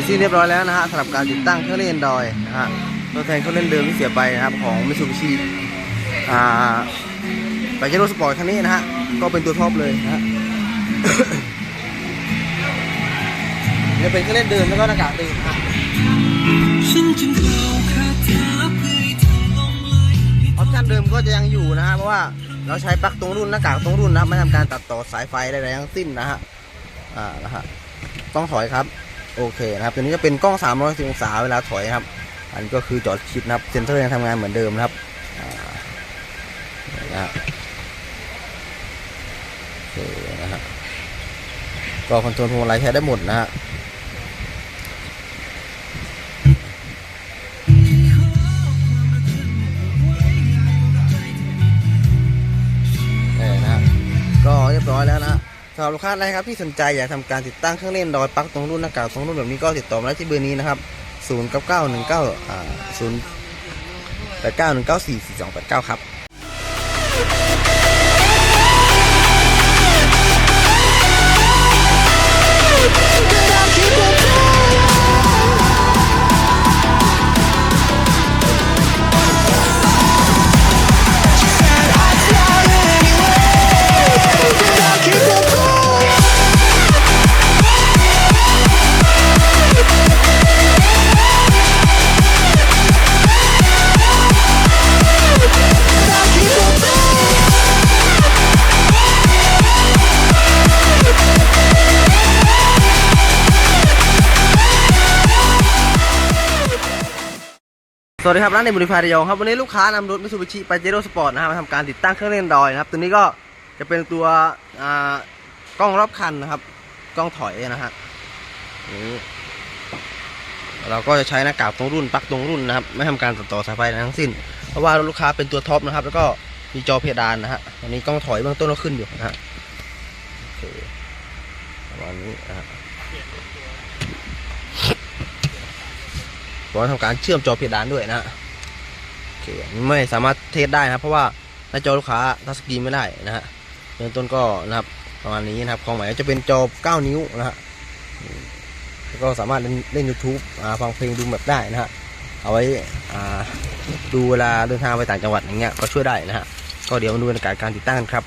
ร็จสิ้นเรียบร้อยแล้วนะฮะสำหรับการติดตั้งเครื่องเล่นดอยนะฮะตัวแทนเครื่องเล่นเดิมที่เสียไปนะครับของมิซูบิชิอ่าไปเจโรสปอร์ตคันนี้นะฮะก็เป็นตัวท็อปเลยนะฮะนี่เป็นเครื่องเล่นเดิมแล้วก็หน้ากากเดิมนะฮะฉันจึงกล่าวคาถาเพื่ออปชั่นเดิมก็จะยังอยู่นะฮะเพราะว่าเราใช้ปลั๊กตรงรุ่นหน้ากากตรงรุ่นนะไม่ทำการตัดต่อสายไฟใดๆทั้งสิ้นนะฮะอ่านะฮะต้องถอยครับ โอเคนะครับตัวนี้จะเป็นกล้อง 360องศาเวลาถอยครับ อันก็คือจอดชิดนะครับเซ็นเซอร์ยังทำงานเหมือนเดิมนะครับอ่านะฮะโอเคนะฮะก็คอนโทรลพวงมาลัยใช้ได้หมดนะฮะก็เรียบร้อยแล้วนะ หรับลูกค้าอะครับที่สนใจอยากทำการติดตั้งเครื่องเล่นดอยปักตรงรุ่นหน้ากากตรงรุ่นแบบนี้ก็ติดต่อมาได้ที่เบอร์นี้นะครับ0 9 9 1 9อ่า0 8 9 1 9 4 4 2 8 9 ครับ สวัสดีครับร้านในบุรีพาระยองครับวันนี้ลูกค้านำรถมิซูบิชิปาเจโร่สปอร์ตนะครับมาทำการติดตั้งเครื่องเล่นดอยนะครับตัวนี้ก็จะเป็นตัวกล้องรอบคันนะครับ กล้องถอยนะฮะนี่เราก็จะใช้หน้ากากตรงรุ่นปักตรงรุ่นนะครับ ไม่ทำการตัดต่อสายไฟทั้งสิ้น เพราะว่ารถลูกค้าเป็นตัวท็อปนะครับ แล้วก็มีจอเพดานนะฮะอันนี้กล้องถอยเบื้องต้นก็ขึ้นอยู่นะฮะโอเคประมาณนี้นะฮะ เราทำการเชื่อมจอเพดานด้วยนะโอเคไม่สามารถเทสได้นะเพราะว่าหน้าจอลูกค้าทัชสกรีนไม่ได้นะฮะเริ่มต้นก็นะครับประมาณนี้นะครับของใหม่จะเป็นจอ 9 นิ้วนะฮะก็สามารถเล่นเล่น YouTube อ่าฟังเพลงดูแบบได้นะฮะเอาไว้ดูเวลาเดินทางไปต่างจังหวัดอย่างเงี้ยก็ช่วยได้นะฮะก็เดี๋ยวมาดูบรรยากาศการติดตั้งครับ